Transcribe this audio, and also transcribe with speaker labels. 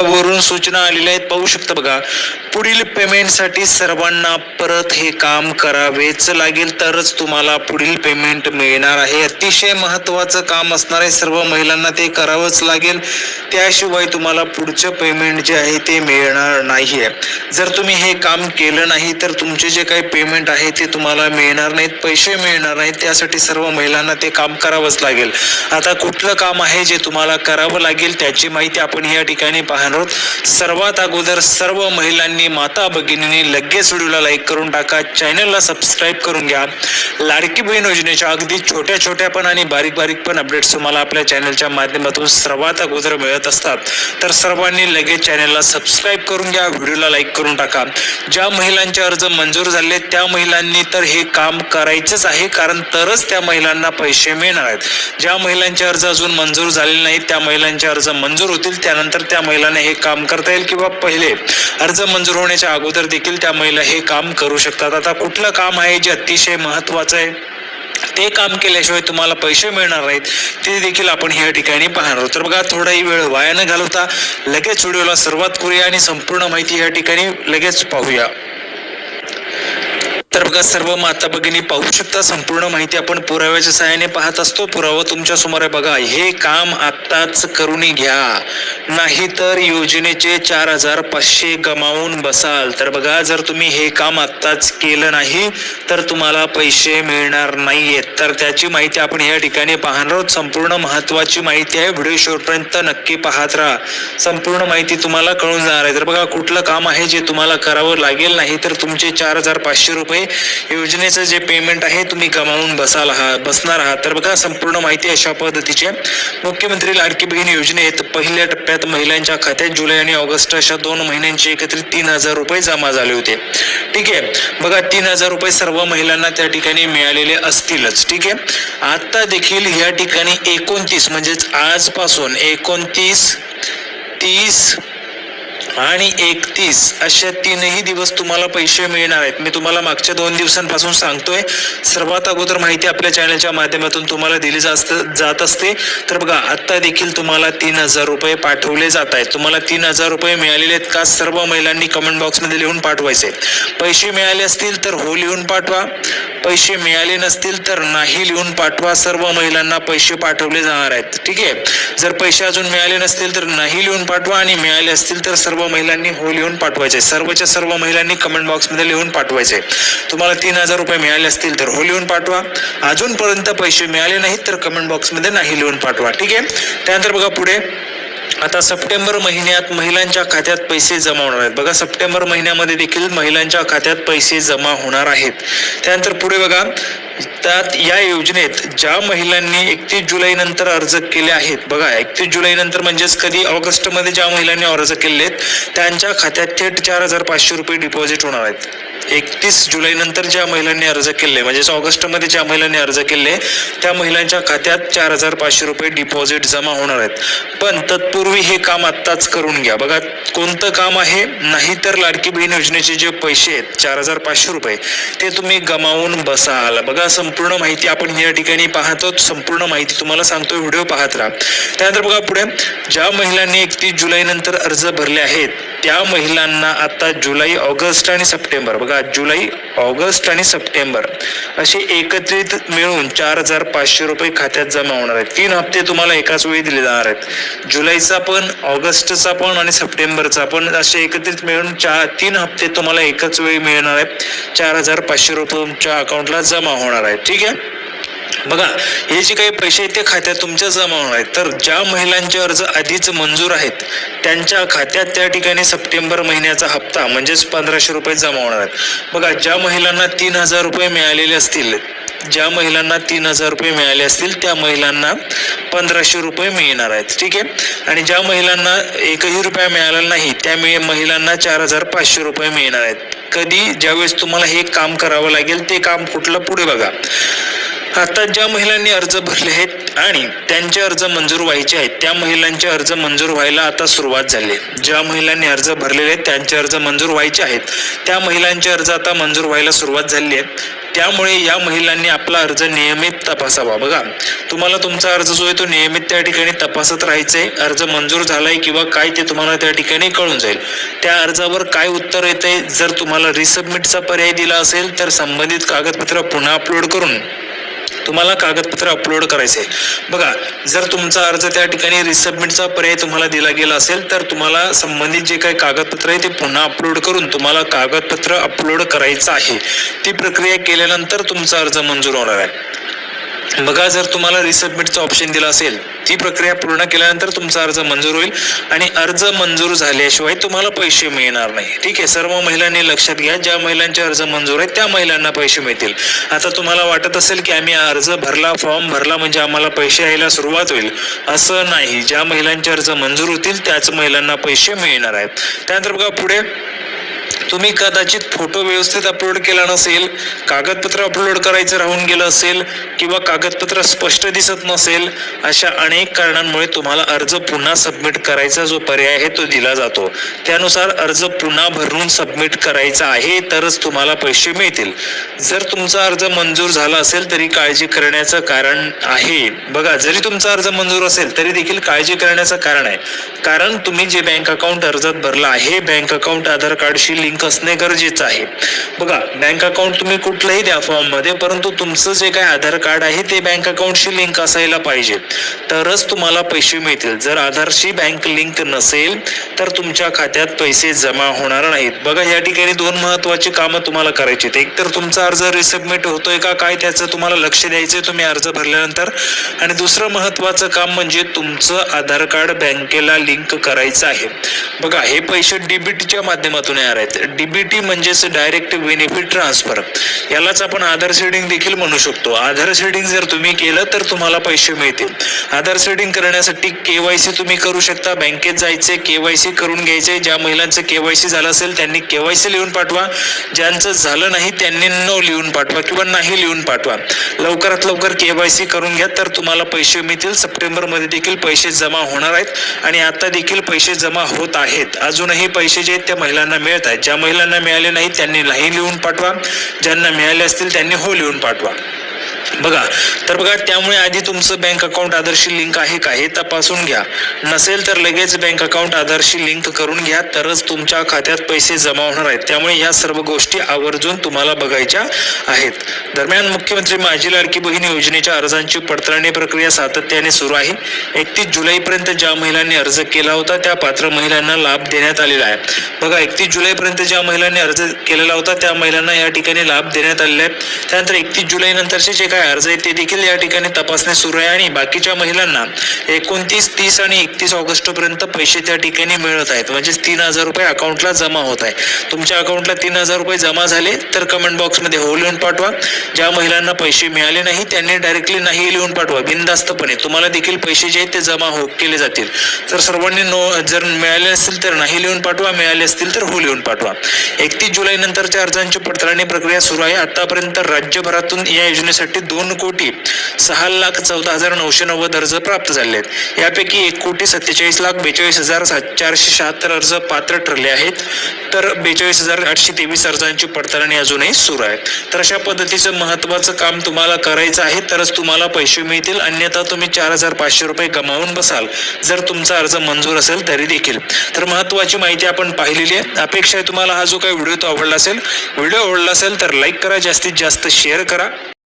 Speaker 1: वरून सूचना आलेल्या आहेत. पाहू शकता बघा पुढील पेमेंटसाठी सर्वांना परत हे काम करावेच लागेल. तरच तुम्हाला पुढील पेमेंट मिळणार आहे. अतिशय महत्त्वाचं काम असणार आहे. सर्व महिलांना ते करावंच लागेल. त्याशिवाय तुम्हाला पुढचं पेमेंट जे आहे ते मिळणार नाही आहे जर तुम्ही हे काम केलं नाही तर तुमचे जे काही पेमेंट आहे ते तुम्हाला मिळणार नाहीत. पैसे मिळणार नाहीत. त्यासाठी सर्व महिलांना ते काम करावंच लागेल. आता कुठलं काम आहे जे तुम्हाला करावं लागेल त्याची माहिती आपण या ठिकाणी पाहणार आहोत. सर्वात अगोदर सर्व महिलांनी माता भगिनींनी लगेच व्हिडिओला लाईक करून टाका. चॅनलला सबस्क्राईब करून घ्या. लाडकी बहीण योजनेच्या अगदी छोट्या छोट्या पण आणि बारीक बारीक पण अपडेट्स तुम्हाला आपल्या चॅनलच्या माध्यमातून सर्वात अगोदर मिळत असतात. तर सर्वांनी लगेच चॅनलला सबस्क्राईब करून घ्या. व्हिडिओला लाईक करून टाका. ज्या महिलांचे अर्ज मंजूर झाले त्या महिलांनी तर हे काम करायचंच आहे कारण तरच त्या महिलांना पैसे मिळणार आहेत. ज्या महिलांचे अर्ज अजून मंजूर झालेले नाहीत त्या महिलांचे अर्ज मंजूर होतील. त्यानंतर त्या महिलांना हे काम करता येईल किंवा पहिले अर्ज मंजूर होण्याच्या अगोदर देखील त्या महिला हे काम करू शकतात. आता कुठलं काम आहे जे अतिशय महत्वाचं आहे? ते काम केल्याशिवाय तुम्हाला पैसे मिळणार नाहीत. ते देखील आपण या ठिकाणी पाहणार आहोत. तर बघा थोडाही वेळ वाया न घालवता लगेच व्हिडिओला सुरुवात करूया आणि संपूर्ण माहिती या ठिकाणी लगेच पाहूया. तर बघा सर्व माता भगिनी पाहू शकता संपूर्ण माहिती आपण पुराव्याच्या सहाय्याने पाहत असतो. पुरावा तुमच्यासमोर आहे बघा हे काम आत्ताच करून घ्या. नाहीतर योजनेचे चार हजार पाचशे गमावून बसाल. तर बघा जर तुम्ही हे काम आत्ताच केलं नाही तर तुम्हाला पैसे मिळणार नाहीयेत. तर त्याची माहिती आपण या ठिकाणी पाहणार आहोत. संपूर्ण महत्वाची माहिती आहे. व्हिडिओ शेवटपर्यंत नक्की पाहत राहा. संपूर्ण माहिती तुम्हाला कळून जाणार आहे. तर बघा कुठलं काम आहे जे तुम्हाला करावं लागेल नाही तर तुमचे चार हजार पाचशे रुपये योजनेचं जे पेमेंट आहे तुम्ही गमावून बसाल आहात बसणार आहात. तर बघा संपूर्ण माहिती अशा पद्धतीची मुख्यमंत्री लाडकी बहीण योजनेत पहिल्या टप्प्यात महिलांच्या खात्यात जुलै आणि ऑगस्ट अशा दोन महिन्यांचे एकत्रित तीन हजार रुपये जमा झाले होते. ठीक आहे? बघा तीन हजार रुपये सर्व महिलांना त्या ठिकाणी मिळालेले असतीलच. ठीक आहे? आता देखील या ठिकाणी एकोणतीस म्हणजेच आजपासून एकोणतीस तीस आणि एकतीस अशा तीनही दिवस तुम्हाला पैसे मिळणार आहेत. मी तुम्हाला मागच्या दोन दिवसांपासून सांगतोय सर्वात अगोदर माहिती आपल्या चॅनलच्या माध्यमातून तुम्हाला दिली जास्त जात असते. तर बघा आत्ता देखील तुम्हाला तीन हजार रुपये पाठवले जात आहेत. तुम्हाला तीन हजार रुपये मिळालेले आहेत का सर्व महिलांनी कमेंट बॉक्समध्ये लिहून पाठवायचे पैसे मिळाले असतील तर हो लिहून पाठवा. पैसे मिळाले नसतील तर नाही लिहून पाठवा. सर्व महिलांना पैसे पाठवले जाणार आहेत. ठीक आहे? जर पैसे अजून मिळाले नसतील तर नाही लिहून पाठवा आणि मिळाले असतील तर सर्व महिलांनी हो लिहून पाठवायचे. सर्वच्या सर्व महिलांनी कमेंट बॉक्समध्ये लिहून पाठवायचे. तुम्हाला तीन हजार रुपये मिळाले असतील तर हो लिहून पाठवा. अजूनपर्यंत पैसे मिळाले नाहीत तर कमेंट बॉक्समध्ये नाही लिहून पाठवा. ठीक आहे? त्यानंतर बघा पुढे. आता सप्टेंबर महिन्यात महिलांच्या खात्यात पैसे जमा होणार आहेत. बघा सप्टेंबर महिन्यामध्ये देखील महिलांच्या खात्यात पैसे जमा होणार आहेत. त्यानंतर पुढे बघा. त्यात या योजनेत ज्या महिलांनी एकतीस जुलै नंतर अर्ज केले आहेत बघा एकतीस जुलै नंतर म्हणजेच कधी ऑगस्टमध्ये ज्या महिलांनी अर्ज केले आहेत त्यांच्या खात्यात थेट चार हजार पाचशे रुपये डिपॉझिट होणार आहेत. एकतीस जुलै नंतर ज्या महिलांनी अर्ज केले म्हणजेच ऑगस्टमध्ये ज्या महिलांनी अर्ज केले त्या महिलांच्या खात्यात चार हजार पाचशे रुपये डिपॉझिट जमा होणार आहेत. पण तत्पूर्वी हे काम आत्ताच करून घ्या. बघा कोणतं काम आहे? नाही तर लाडकी बहीण योजनेचे जे पैसे आहेत चार हजार पाचशे रुपये ते तुम्ही गमावून बसाल. बघा संपूर्ण माहिती आपण या ठिकाणी पाहतो. संपूर्ण माहिती तुम्हाला सांगतो व्हिडिओ पाहत राहा. त्यानंतर बघा पुढे ज्या महिलांनी एकतीस जुलै नंतर अर्ज भरले आहेत त्या महिलांना आता जुलै ऑगस्ट आणि सप्टेंबर बघा जुलै ऑगस्ट आणि सप्टेंबर असे एकत्रित मिळून चार हजार पाचशे रुपये खात्यात जमा होणार आहेत. तीन हप्ते तुम्हाला एकाच वेळी दिले जाणार आहेत. जुलैचा पण ऑगस्टचा पण आणि सप्टेंबरचा पण असे एकत्रित मिळून चार तीन हप्ते तुम्हाला एकाच वेळी मिळणार आहेत. चार हजार पाचशे रुपये तुमच्या अकाउंटला जमा होणार आहे ठीक आहे? बघा हे जे काही पैसे आहेत ते खात्यात तुमच्या जमा होणार आहेत. तर ज्या महिलांचे अर्ज आधीच मंजूर आहेत त्यांच्या खात्यात त्या ठिकाणी सप्टेंबर महिन्याचा हप्ता म्हणजेच पंधराशे रुपये जमा होणार आहेत. बघा ज्या महिलांना तीन हजार रुपये मिळालेले असतील ज्या महिलांना तीन हजार रुपये मिळाले असतील त्या महिलांना पंधराशे रुपये मिळणार आहेत. ठीक आहे? आणि ज्या महिलांना एकही रुपया मिळाला नाही त्या महिलांना चार हजार पाचशे रुपये मिळणार आहेत. कधी? ज्यावेळेस तुम्हाला हे काम करावं लागेल ते काम कुठलं? पुढे बघा. आता ज्या महिलांनी अर्ज भरले आहेत आणि त्यांचे अर्ज मंजूर व्हायचे आहेत त्या महिलांचे अर्ज मंजूर व्हायला आता सुरुवात झाली आहे. ज्या महिलांनी अर्ज भरलेले आहेत त्यांचे अर्ज मंजूर व्हायचे आहेत. त्या महिलांचे अर्ज आता मंजूर व्हायला सुरुवात झाली आहे त्यामुळे या महिलांनी आपला अर्ज नियमित तपासावा. बघा तुम्हाला तुमचा अर्ज जो आहे तो नियमित त्या ठिकाणी तपासत राहायचंय. अर्ज मंजूर झालाय किंवा काय ते तुम्हाला त्या ठिकाणी कळून जाईल. त्या अर्जावर काय उत्तर येते जर तुम्हाला रिसबमिटचा पर्याय दिला असेल तर संबंधित कागदपत्र पुन्हा अपलोड करून तुम्हाला कागदपत्र अपलोड करायचे. बघा जर तुमचा अर्ज त्या ठिकाणी रिसबमिटचा पर्याय तुम्हाला दिला गेला असेल तर तुम्हाला संबंधित जे काही कागदपत्र आहे ते पुन्हा अपलोड करून तुम्हाला कागदपत्र अपलोड करायचं आहे. ती प्रक्रिया केल्यानंतर तुमचा अर्ज मंजूर होणार आहे. बघा जर तुम्हाला रिसबमिटचा ऑप्शन दिला असेल ती प्रक्रिया पूर्ण केल्यानंतर तुमचा अर्ज मंजूर होईल आणि अर्ज मंजूर झाल्याशिवाय तुम्हाला पैसे मिळणार नाही. ठीक आहे सर्व महिलांनी लक्षात घ्या ज्या महिलांचे अर्ज मंजूर आहेत त्या महिलांना पैसे मिळतील. आता तुम्हाला वाटत असेल की आम्ही अर्ज भरला फॉर्म भरला म्हणजे आम्हाला पैसे यायला सुरुवात होईल. असं नाही. ज्या महिलांचे अर्ज मंजूर होतील त्याच महिलांना पैसे मिळणार आहेत. त्यानंतर बघा पुढे तुम्ही कदाचित फोटो व्यवस्थित अपलोड केला नसेल कागदपत्र अपलोड करायचं राहून गेलं असेल किंवा कागदपत्र स्पष्ट दिसत नसेल अशा अनेक कारणांमुळे तुम्हाला अर्ज पुन्हा सबमिट करायचा जो पर्याय आहे तो दिला जातो. त्यानुसार अर्ज पुन्हा भरून सबमिट करायचा आहे तरच तुम्हाला पैसे मिळतील. जर तुमचा अर्ज मंजूर झाला असेल तरी काळजी करण्याचं कारण आहे. बघा जरी तुमचा अर्ज मंजूर असेल तरी देखील काळजी करण्याचं कारण आहे. कारण तुम्ही जे बँक अकाउंट अर्जात भरला आहे बँक अकाउंट आधार कार्डशी लिंक असणे गरजेचं आहे. बघा बँक अकाउंट तुम्ही कुठलंही द्या फॉर्ममध्ये परंतु तुमचं जे काही आधार कार्ड आहे ते बँक अकाउंटशी लिंक असायला पाहिजे. तरच तुम्हाला पैसे मिळतील. जर आधारशी बँक लिंक नसेल तर तुमच्या खात्यात पैसे जमा होणार नाहीत. बघा या ठिकाणी दोन महत्वाची कामं तुम्हाला करायची आहेत. एक तर तुमचा अर्ज रिसबमिट होतोय का काय त्याचं तुम्हाला लक्ष द्यायचं तुम्ही अर्ज भरल्यानंतर. आणि दुसरं महत्वाचं काम म्हणजे तुमचं आधार कार्ड बँकेला लिंक करायचं आहे. बघा हे पैसे डेबिटच्या माध्यमातून येणार आहेत. डीबीटी म्हणजेच डायरेक्ट बेनिफिट ट्रान्सफर यालाच आपण आधार सेडिंग देखील म्हणू शकतो. आधार सेडिंग जर तुम्ही केलं तर तुम्हाला पैसे मिळतील. आधार सेडिंग करण्यासाठी केवायसी तुम्ही करू शकता. बँकेत जायचे केवायसी करून घ्यायचे. ज्या महिलांचं केवायसी झालं असेल त्यांनी केवायसी लिहून पाठवा. ज्यांचं झालं नाही त्यांनी न लिहून पाठवा किंवा नाही लिहून पाठवा. लवकरात लवकर केवायसी करून घ्या तर तुम्हाला पैसे मिळतील. सप्टेंबरमध्ये देखील पैसे जमा होणार आहेत आणि आता देखील पैसे जमा होत आहेत. अजूनही पैसे जे आहेत त्या महिलांना मिळत आहेत. ज्या महिलांना मिळाले नाही त्यांनी नाही लिहून पाठवा. ज्यांना मिळाले असतील त्यांनी हो लिहून पाठवा. बघा तर बघा त्यामुळे आधी तुमचं बँक अकाउंट आधारशी लिंक आहे का हे तपासून घ्या. नसेल तर लगेच बँक अकाउंट आधारशी लिंक करून घ्या तरच तुमच्या खात्यात पैसे जमा होणार आहेत. त्यामुळे ह्या सर्व गोष्टी आवर्जून तुम्हाला बघायच्या आहेत. दरम्यान मुख्यमंत्री माझी लाडकी बहीण योजनेच्या अर्जांची पडताळणी प्रक्रिया सातत्याने सुरू आहे. एकतीस जुलैपर्यंत ज्या महिलांनी अर्ज केला होता त्या पात्र महिलांना लाभ देण्यात आलेला आहे. बघा एकतीस जुलैपर्यंत ज्या महिलांनी अर्ज केलेला होता त्या महिलांना या ठिकाणी लाभ देण्यात आलेला आहे. त्यानंतर एकतीस जुलै नंतरचे जे काय अर्ज आहेत ते देखील या ठिकाणी तपासणी सुरू आहे आणि बाकीच्या महिलांना एकोणतीस तीस आणि एकतीस ऑगस्ट पर्यंत पैसे त्या ठिकाणी मिळत आहेत. म्हणजेच तीन हजार रुपये अकाउंटला जमा होत आहे. तुमच्या अकाउंटला तीन हजार रुपये जमा झाले तर कमेंट बॉक्समध्ये हो लिहून पाठवा. ज्या महिलांना पैसे मिळाले नाही त्यांनी डायरेक्टली नाही लिहून पाठवा. बिनधास्तपणे. तुम्हाला देखील पैसे जे आहेत ते जमा हो केले जातील. तर सर्वांनी नो जर मिळाले असतील तर नाही लिहून पाठवा. मिळाले असतील तर हो लिहून पाठवा. एकतीस जुलै नंतरच्या अर्जांची पडताळणी प्रक्रिया सुरू आहे. आतापर्यंत राज्यभरातून या योजनेसाठी दोन कोटी सहा लाख चौदा हजार नऊशे नव्वद अर्ज प्राप्त झाले आहेत यापैकी एक कोटी सत्तेचाळीस लाख बेचाळीस हजार सात- चारशे शहात्तर अर्ज पात्र ठरले आहेत. तर बेचाळीस हजार आठशे तेवीस अर्जांची पडताळणी अजूनही सुरू आहे. तर अशा पद्धतीचं महत्वाचं काम तुम्हाला करायचं आहे तरच तुम्हाला पैसे मिळतील. अन्यथा तुम्ही चार हजार पाचशे रुपये गमावून बसाल. जर तुमचा अर्ज मंजूर असेल तरी देखील. तर महत्वाची माहिती आपण पाहिलेली आहे. अपेक्षा आहे तुम्हाला हा जो काही व्हिडिओ तो आवडला असेल व्हिडिओ आवडला असेल तर लाईक करा. जास्तीत जास्त शेअर करा.